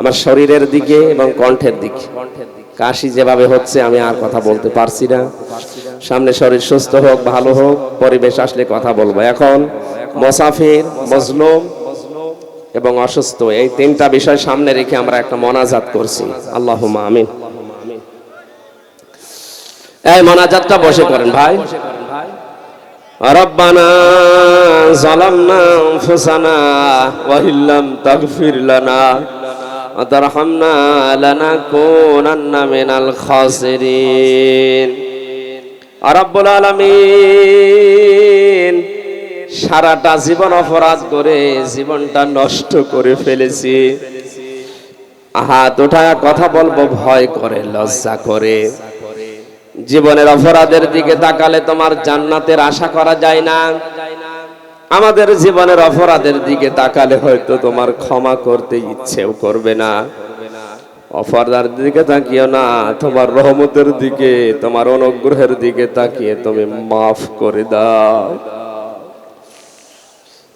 আমার শরীরের দিকে এবং কণ্ঠের দিকে কাশি যেভাবে হচ্ছে আমি আর কথা বলতে পারছি না সামনে শরীর সুস্থ হোক ভালো হোক পরিবেশ আসলে কথা বলবো এখন মোসাফির মজলুম এবং অসুস্থ এই তিনটা বিষয় সামনে রেখে আমরা একটা মনাজাত করছি আল্লাহ আমিন এই মনাজাতটা বসে করেন ভাই ربنا ظلمنا أنفسنا وإن لم تغفر لنا وترحمنا لنكونن من الخاسرين رب العالمين সারাটা জীবন অপরাধ করে জীবনটা নষ্ট করে ফেলেছি হাত ওঠায় কথা বলবো ভয় করে লজ্জা করে জীবনের অপরাধের দিকে তাকালে তোমার জান্নাতের আশা করা যায় না আমাদের জীবনের অপরাধের দিকে তাকালে হয়তো তোমার ক্ষমা করতে ইচ্ছেও করবে না। অপরাধের দিকে তাকিও না, তোমার রহমতের দিকে, তোমার অনুগ্রহের দিকে তাকিয়ে তুমি মাফ করে দাও।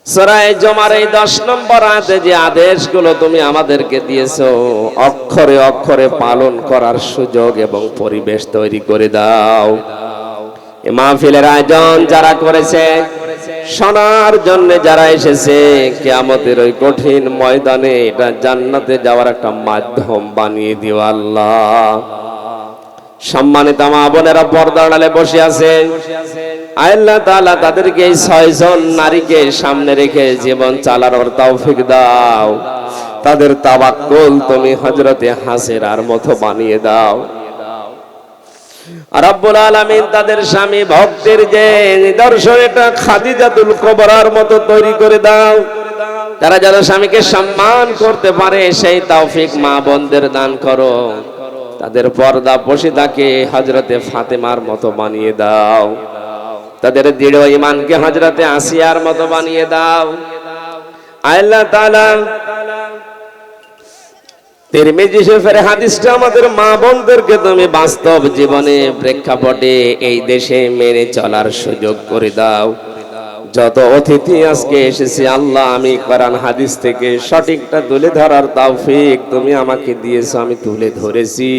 সরাই জমার এই দশ নম্বর আয়াতে যে আদেশগুলো তুমি আমাদেরকে দিয়েছ, অক্ষরে অক্ষরে পালন করার সুযোগ এবং পরিবেশ তৈরি করে দাও। এ মাহফিলের আয়োজন যারা করেছে শোনার জন্য যারা এসেছে, কিয়ামতের ওই কঠিন ময়দানে এটা জান্নাতে যাওয়ার একটা মাধ্যম বানিয়ে দিও আল্লাহ। সম্মানিত মা বোনেরা পর্দা আড়ালে বসে আছে। আল্লাহ তাআলা তাদেরকে এই ছয়জন নারীকে সামনে রেখে জীবন চালানোর তৌফিক দাও। তাদের তাবাক্কুল তুমি হযরতে হাসিরার মতো বানিয়ে দাও। রব্বুল আলামিন তাদের স্বামী ভক্তের যে নিদর্শন, এটা খাদিজাতুল কুবরার মতো তৈরি করে দাও। তারা যারা স্বামীকে সম্মান করতে পারে, সেই তৌফিক মা বোনদের দান করো। তাদের পর্দা পশিদাকে হজরতে ফাতেমার মতো বানিয়ে দাও। তাদের দৃঢ় ইমানকে হজরতে আসিয়ার মতো বানিয়ে দাও। আল্লাহ তাআলা আমাদের মা তুমি বাস্তব জীবনে প্রেক্ষাপটে এই দেশে মেনে চলার সুযোগ করে দাও। যত অতিথি আজকে আল্লাহ, আমি কোরআন হাদিস থেকে সঠিকটা তুলে ধরার তৌফিক তুমি আমাকে দিয়েছ, আমি তুলে ধরেছি।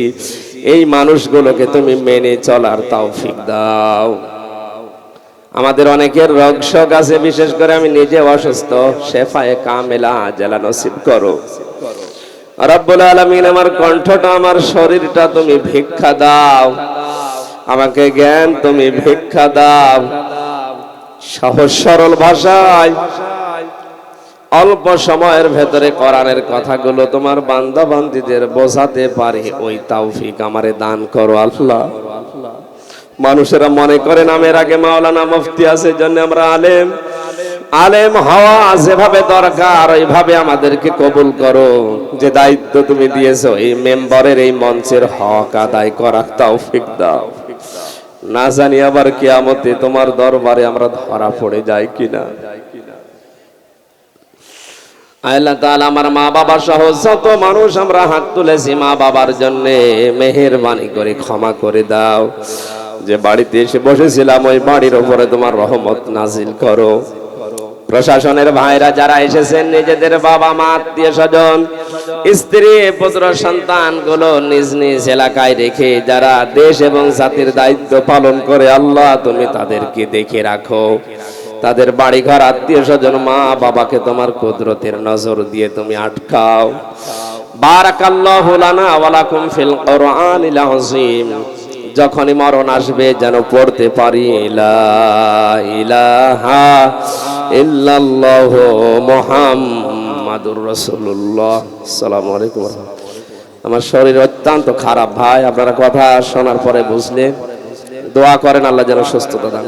এই মানুষগুলোকে তুমি মেনে চলার তৌফিক দাও। আমাদের অনেকের রোগ শোক আছে, বিশেষ করে আমি নিজে অসুস্থ, শেফায়ে কামেলা, জেলা নসিব করো। রব্বুল আলামিন, আমার কণ্ঠটা, আমার শরীরটা তুমি ভিক্ষা দাও। আমাকে জ্ঞান তুমি ভিক্ষা দাও। সহজ সরল ভাষায়, অল্প সময়ের ভেতরে কোরআনের কথাগুলো তোমার বান্দা বান্দিদের বোঝাতে পারে। ওই তাওফিক আমারে দান করো আল্লাহ। মানুষেরা মনে করে নামের আগে মাওলানা মুফতি আছে জন্য আমরা আলেম। আলেম হওয়া যেভাবে দরকার, ওইভাবে আমাদেরকে কবুল করো। যে দায়িত্ব তুমি দিয়েছ, এই মেম্বারের, এই মঞ্চের হক আদায় করার তৌফিক দাও। না জানি আবার কিয়ামতে তোমার দরবারে আমরা ধরা পড়ে যাই কিনা। আল্লাহ তাআলা আমার মা বাবা সহ যত মানুষ আমরা হাত তুলেছি মা বাবার জন্য, মেহেরবানি করে ক্ষমা করে দাও। যে বাড়িতে এসে বসেছিলাম, ওই বাড়ির উপরে তোমার রহমত নাজিল করো। প্রশাসনের ভাইরা যারা এসেছেন, নিজেদের বাবা, মা, আত্মীয় স্বজন, স্ত্রী, পুত্র সন্তানগুলো নিজ নিজ এলাকায় রেখে যারা দেশ এবং জাতির দায়িত্ব পালন করে, আল্লাহ তুমি তাদেরকে দেখে রাখো। তাদের বাড়িঘর, আত্মীয় স্বজন, মা বাবাকে তোমার কুদরতের নজর দিয়ে তুমি আটকাও। বারাকাল্লাহু লানা ওয়া লাকুম ফিল কোরআনিল আযীম। যখনই মরণ আসবে, যেন পড়তে পারি, লা ইলাহা আলাইকুম আমার শরীর অত্যন্ত খারাপ ভাই, আপনারা কথা শোনার পরে বুঝলে। দোয়া করেন, আল্লাহ যেন সুস্থতা দান